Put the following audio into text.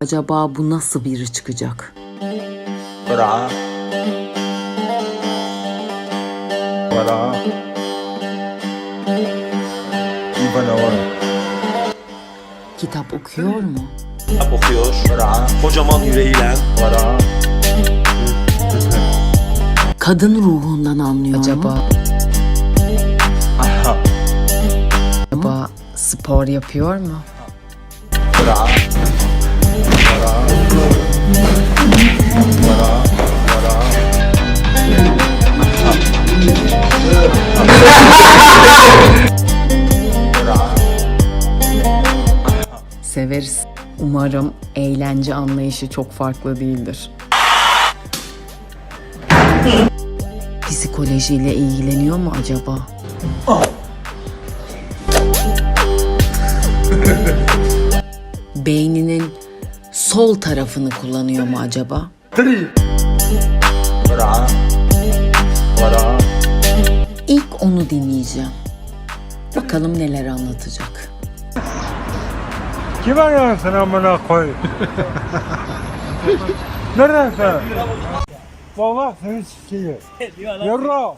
Acaba bu nasıl biri çıkacak? Voilà. İvanova. Kitap okuyor mu? Kitap okuyor. Voilà. Kocaman yüreğiyle. Voilà. Kadın ruhundan anlıyor Acaba mu? Aha. acaba spor yapıyor mu? Voilà. Severiz. Umarım eğlence anlayışı çok farklı değildir. Psikolojiyle ilgileniyor mu acaba? Beyninin sol tarafını kullanıyor mu acaba? İlk onu dinleyeceğim. Bakalım neler anlatacak. Kim arıyorsun amına koy? Neredesin? Vallahi seni sikeyim. Yürü.